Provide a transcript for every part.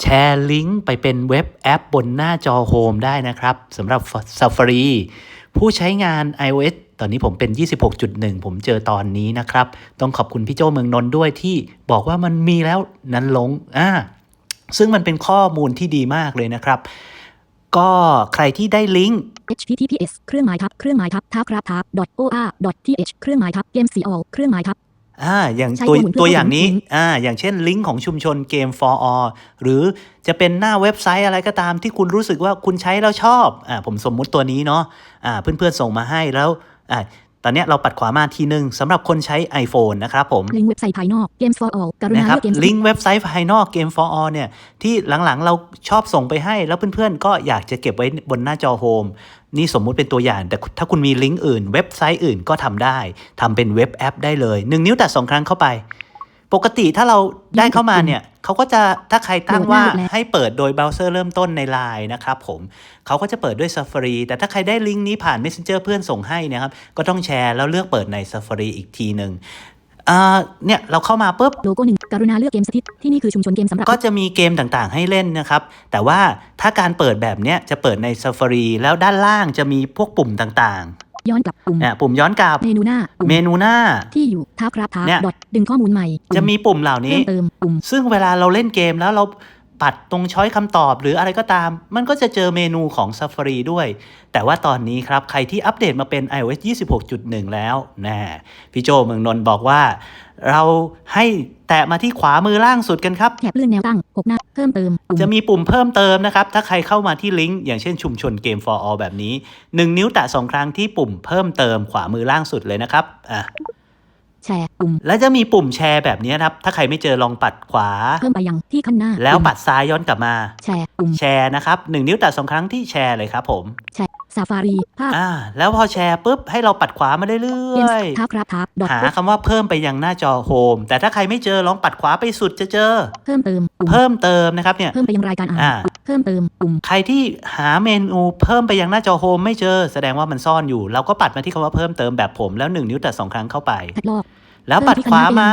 แชร์ลิงก์ไปเป็นเว็บแอปบนหน้าจอโฮมได้นะครับสำหรับ Safari ผู้ใช้งาน iOS ตอนนี้ผมเป็น 26.1 ผมเจอตอนนี้นะครับ ต้องขอบคุณพี่โจเมืองนนท์ด้วยที่บอกว่ามันมีแล้วนั้นลงอ่าซึ่งมันเป็นข้อมูลที่ดีมากเลยนะครับ ก็ใครที่ได้ลิงก์ https เครื่องหมายทับ เครื่องหมายทับทับครับทับ .or .th เครื่องหมายทับ game c all เครื่องหมายทับ อ่าอย่างใช้ตัวข้อมูลเพื่อตัวอย่างนี้เข้าถึงลิงก์อ่าอย่างเช่นลิงก์ของชุมชนเกม for all หรือจะเป็นหน้าเว็บไซต์อะไรก็ตามที่คุณรู้สึกว่าคุณใช้แล้วชอบอ่าผมสมมุติตัวนี้เนาะอ่าเพื่อนๆส่งมาให้แล้วอ่า ตอนเนี้ยเราปัดขวามาทีหนึ่งสำหรับคนใช้ iPhone นะครับผมลิงก์เว็บไซต์ภายนอก games for all กรุนะณาครัเลืบอกเกมลิงก์เว็บไซต์ภายนอกเกม for all เนี่ยที่หลังๆ เราชอบส่งไปให้ แล้วเพื่อนๆก็อยากจะเก็บไว้บนหน้าจอโฮมนี่สมมุติเป็นตัวอย่าง แต่ถ้าคุณมีลิงก์อื่น เว็บไซต์อื่นก็ทำได้ทำเป็นเว็บแอปได้เลย 1 นิ้วแต่สองครั้งเข้าไป ปกติถ้าเราได้เข้ามาเนี่ยเขาก็จะถ้าใครตั้งว่าให้เปิดโดยเบราว์เซอร์เริ่มต้นใน Line นะครับผมเขาก็จะเปิดด้วย Safari แต่ถ้าใครได้ลิงก์นี้ผ่าน Messenger เพื่อนส่งให้เนะครับ ก็ต้องแชร์แล้วเลือกเปิดใน Safari อีกทีหนึ่งอ่าเนี่ยเราเข้ามาปุ๊บโลโก้หนึ่งกรุณาเลือกเกมสถิตที่นี่คือชุมชนเกมสำหรับ ก็จะมีเกมต่างๆ ให้เล่นนะครับ แต่ว่าถ้าการเปิดแบบเนี้ยจะเปิดใน Safari แล้วด้านล่างจะมีพวกปุ่มต่าง ย้อนกลับปุ่มๆเนี่ยปุ่มย้อนกลับ เมนูหน้าปุ่มเมนูหน้า ที่อยู่ทับครับทับเนี่ย ดอทดึงข้อมูลใหม่ปุ่จะมีปุ่มเหล่านี้ เพิ่มเติมปุ่มซึ่งเวลาเราเล่นเกมแล้วเรา ปัดตรงช้อยคำตอบหรืออะไรก็ตาม มันก็จะเจอเมนูของ Safari ด้วย แต่ว่าตอนนี้ครับ ใครที่อัปเดตมาเป็น iOS 26.1 แล้วแน่พี่โจเมืองนนท์บอกว่า เราให้แตะมาที่ขวามือล่างสุดกันครับแถบเลื่อนแนวตั้งหกหน้าเพิ่มเติมปุ่มจะมีปุ่มเพิ่มเติมนะครับ ถ้าใครเข้ามาที่ลิงก์อย่างเช่นชุมชนเกม for all แบบนี้ 1 นิ้วแตะสองครั้งที่ปุ่มเพิ่มเติมขวามือล่างสุดเลยนะครับอะ แชร์ปุ่ม แล้วจะมีปุ่มแชร์แบบนี้นะครับ ถ้าใครไม่เจอลองปัดขวา เพิ่มไปยังที่ข้างหน้า แล้วปุ่มปัดซ้ายย้อนกลับมา แชร์ปุ่ม แชร์นะครับหนึ่งนิ้วแตะสองครั้งที่แชร์เลยครับผม แชร์ซาฟารีภาพอ่า แล้วพอแชร์ปุ๊บให้เราปัดขวามาเรื่เกมอยทับครับทับดอทๆหาคำว่าเพิ่มไปยังหน้าจอโฮม แต่ถ้าใครไม่เจอลองปัดขวาไปสุดจะเจอ เพิ่มเติมปุ่มเพิ่มเติมนะครับเนี่ย เพิ่มไปยังรายการอ่านอ่าเพิ่มเติมปุ่ม ใครที่หาเมนูเพิ่มไปยังหน้าจอโฮมไม่เจอ แสดงว่ามันซ่อนอยู่ เราก็ปัดมาที่คำว่าเพิ่มเติมแบบผมแล้วหนึ่งนิ้วแตะสองครั้งเข้าไป แพทลอกแล้วปัดขวามา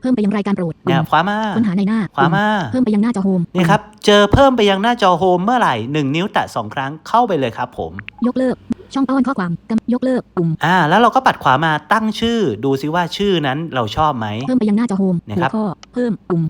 เพิ่มไปยังรายการโปรดเนี่ยขวามาค้นหาในหน้าขวามา เพิ่มไปยังหน้าจอโฮมนี่ครับ เจอเพิ่มไปยังหน้าจอโฮมเมื่อไหร่หนึ่งนิ้วแตะสองครั้งเข้าไปเลยครับผม ยกเลิก ช่องต้อนข้อความกำยกเลิกปุ่มอ่า แล้วเราก็ปัดขวามาตั้งชื่อ ดูซิว่าชื่อนั้นเราชอบไหมเพิ่มไปยังหน้าจอโฮมนะหัครัวบข้อเพิ่มปุ่ม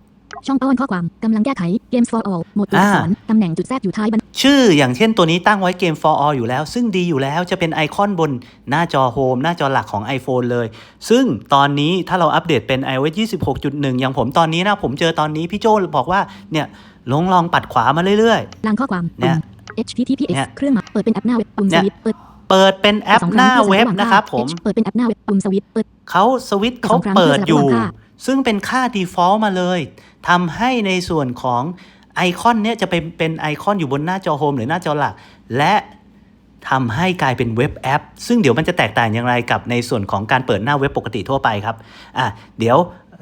ช่องต้อนข้อความกำลังแก้ไข Games for All หมดตัวอักษรตำแหน่งจุดแทรกอยู่ท้ายบันชื่ออย่างเช่นตัวนี้ตั้งไว้เกม for all อยู่แล้ว ซึ่งดีอยู่แล้วจะเป็นไอคอนบนหน้าจอโฮมหน้าจอหลักของ iPhone เลย ซึ่งตอนนี้ถ้าเราอัปเดตเป็น iOS 26.1 อย่างผมตอนนี้นะ ผมเจอตอนนี้พี่โจบอกว่าเนี่ยลองลองปัดขวามาเรื่อยล่างข้อความเนี่ปุ่ยม https เนี่ยเครื่องหมายเปิดเป็นแอปหน้าเว็บปุ่มเนี่สยวิตช์เปิดๆเปิดเป็นแอปสงหน้าพื่อเว็บสงนะครับผม H เปิดเป็นแอปหน้าเว็บปุ่มสวิตช์เปิดเขาสวิตช์เขาสองครั้งเปิดอยู่ เพื่อสลับระหว่างค่าซึ่งเป็นค่า default มาเลยทำให้ในส่วนของไอคอนเนี่ยจะเป็นเป็นไอคอนอยู่บนหน้าจอโฮมหรือหน้าจอหลัก และทำให้กลายเป็นเว็บแอป ซึ่งเดี๋ยวมันจะแตกต่างอย่างไรกับในส่วนของการเปิดหน้าเว็บปกติทั่วไปครับอะเดี๋ยว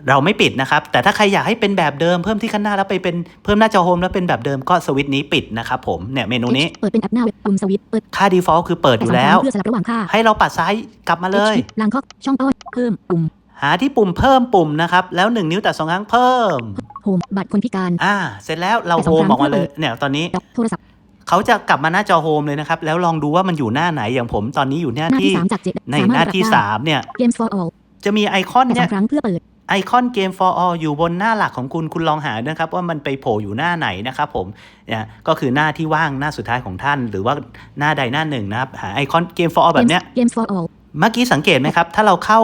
เราไม่ปิดนะครับ แต่ถ้าใครอยากให้เป็นแบบเดิมเพิ่มที่ข้างหน้าแล้วไปเป็นเพิ่มหน้าจอโฮมแล้วเป็นแบบเดิมก็สวิตช์นี้ปิดนะครับผมเนี่ยเมนูนี้ H เปิดเป็นแอปหน้าเว็บปุ่มสวิตช์เปิดค่า default คือเปิดอแต่ยู่สองคแล้รั้วงเพื่อสลับระหว่างค่าให้เราปัดซ้ายกลับมาเลย H ล่างข้อช่องต้อนเพิ่มปุ่ม หาที่ปุ่มเพิ่มปุ่มนะครับ แล้ว 1 นิ้วแต่สองครั้งเพิ่มโฮมบัตรคนพิการ อ่า เสร็จแล้วเราแต่โฮสองมครั้งออกมาเลยเพื่อเปิดเนี่ยตอนนี้ดอกโทรศัพท์เขาจะกลับมาหน้าจอโฮมเลยนะครับ แล้วลองดูว่ามันอยู่หน้าไหนอย่างผมตอนนี้อยู่หน้าหน้าที่ที่สามจากเจ็ดในสามารถหน้าที่ปรับได้3เนี่ย Games for All จะมีไอคอนแต่สเนี่อยงครั้งเพื่อเปิดไอคอนเกม for all อยู่บนหน้าหลักของคุณคุณลองหานะครับ ว่ามันไปโผล่อยู่หน้าไหนนะครับผมเนี่ยก็คือหน้าที่ว่างหน้าสุดท้ายของท่าน หรือว่าหน้าใดหน้าหนึ่งนะครับ หาไอคอนเกม for all แบบเนี้ย Games Games for All เมื่อกี้สังเกตไหมครับ ถ้าเราเข้า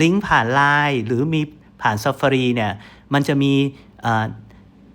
ลิงก์ผ่าน Line หรือมีผ่าน Safari เนี่ยมันจะมีเอ่อ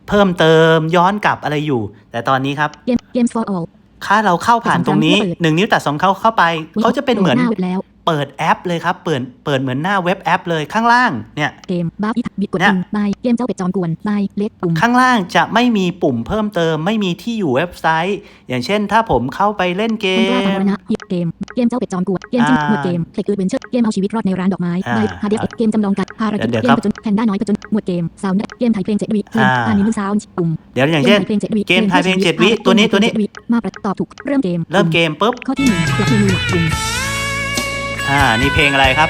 เพิ่มเติมย้อนกลับอะไรอยู่ แต่ตอนนี้ครับ Game Games for All ถ้าเราเข้าผ่านตรงนี้แต่สองครั้งเพื่อเปิดหนึ่งนิ้วแต่สองเข้าเข้าไป เขาจะเป็นเหมือนโหลดหน้าเว็บแล้วเปิดแอปเลยครับ เปิดเปิดเหมือนหน้าเว็บแอปเลยข้างล่างเนี่ยเกมบ้าอิทบิดกดเนี่ยปุ่มบายเกมเจ้าเป็ดจอมกวนบายเล็กปุ่มข้างล่างจะไม่มีปุ่มเพิ่มเติม ไม่มีที่อยู่เว็บไซต์ อย่างเช่น ถ้าผมเข้าไปเล่นเกคนกล้าสามมรณะหยิบ เกม เกมเจ้าเป็ดจอมกวนเกมจิ้มอ่าหมวดเกมเทคเออร์เวนเชอร์เกมเอาชีวิตรอดในร้านดอกไม้อ่าบายฮาเดสเกมจำลองกัดภารกิจเดี๋ยวเกครัมบผจญแพนด้าน้อยผจญหมวดเกมซาวน์เกมไทยเพลงเจ็ดวิเกมอ่าอานิเมะซาวน์ปุ่มเดี๋ยวอย่างเช่นกมไทยเพลงเจ็ดวิเกมไทยเพลงเจ็ดวิตัวนี้ตัวนี้เกมไทยเพลงเจ็ดวิมาประตอบถูกเริ่มเกม เริ่มเกมปุ๊บข้อที่หนึ่งหลักเมนูหลักปุ่มอ่านี่เพลงอะไรครับ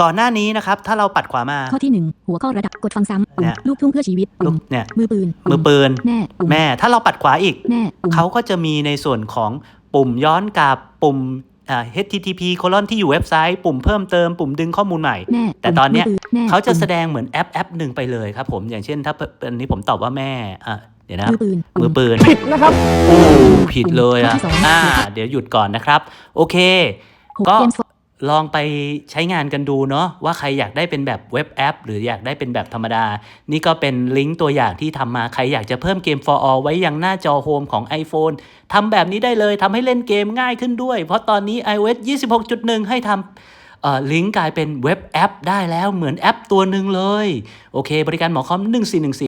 ก่อนหน้านี้นะครับ ถ้าเราปัดขวามา ข้อที่หนึ่งหัวข้อระดับกดฟังซ้ำปุ่มเนี่ยลูกทุ่งเพื่อชีวิตลูปุ่กมเนี่ยมือปืนมือปืนแม่ปุ่มแม่ ถ้าเราปัดขวาอีกแม่ปุ่มเขาก็จะมีในส่วนของปุ่มย้อนกลับปุ่มอ่า http โคลอนที่อยู่เว็บไซต์ ปุ่มเพิ่มเติมปุ่มดึงข้อมูลใหม่แม่แต่ตอนเนี้ยมืปืแม่เขาจะปุ่มแสดงเหมือนแอปแอปหนึ่งไปเลยครับผมอย่างเช่นถ้าอันนี้ผมตอบว่าแม่อะเดี๋ยวนะคมืรับอปืนมือปืนผิดนะครับโอ้ผิดเลยอะข้อที่สองอ่า เดี๋ยวหยุดก่อนนะครับ โอเคหกก็เกมส์ ลองไปใช้งานกันดูเนาะว่าใครอยากได้เป็นแบบเว็บแอป หรืออยากได้เป็นแบบธรรมดา นี่ก็เป็นลิงก์ตัวอย่างที่ทำมาใครอยากจะเพิ่มเกม for all ไว้ยังหน้าจอโฮมของ iPhone ทำแบบนี้ได้เลยทำให้เล่นเกมง่ายขึ้นด้วย เพราะตอนนี้ iOS 26.1 ให้ทำเอ่อลิงก์กลายเป็นเว็บแอป ได้แล้วเหมือนแอปตัวหนึ่งเลย โอเค บริการหมอคอม 1414